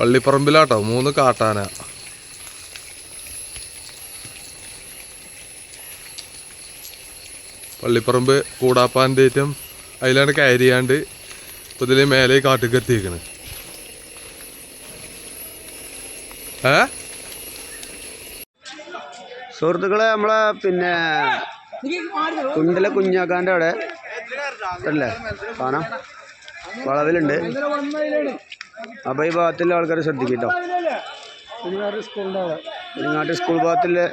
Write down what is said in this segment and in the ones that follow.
പള്ളിപ്പറമ്പിലാട്ടോ മൂന്ന് കാട്ടാന. പള്ളിപ്പറമ്പ് കൂടാപ്പാന്റെ ഏറ്റവും അതിലാണ് കയറിയാണ്ട് ഇപ്പൊ ഇതിലെ മേലെ കാട്ടിക്ക് എത്തിയിരിക്കണ് ഏ? സുഹൃത്തുക്കളെ നമ്മളെ പിന്നെ കുണ്ടല കുഞ്ഞാക്കാന്റെ അവിടെ. അല്ലേ കാണാം. വളവിലുണ്ട്. അപ്പോൾ ഈ ഭാഗത്തുള്ള ആൾക്കാർ ശ്രദ്ധിക്കട്ടോ. ഇങ്ങാട്ട് സ്കൂൾ ഭാഗത്തിലെ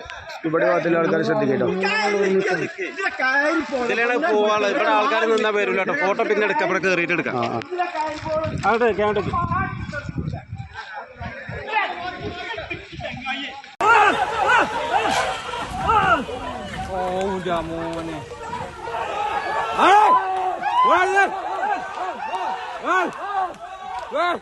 ഇവിടെ ഭാഗത്തിലെ ആൾക്കാരെ ശ്രദ്ധിക്കട്ടോ. ഇതിലാണ് പോവാൾ ഇവിടെ ആൾക്കാർ നിന്നാ വരില്ല കേട്ടോ. ഫോട്ടോ പിന്നെ എടുക്കാം. ഇവിടെ കയറിയിട്ട് എടുക്കാം. ആ 왜?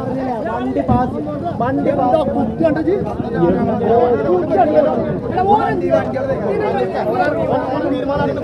ആ അവിടെ വണ്ടി തീരുമാനം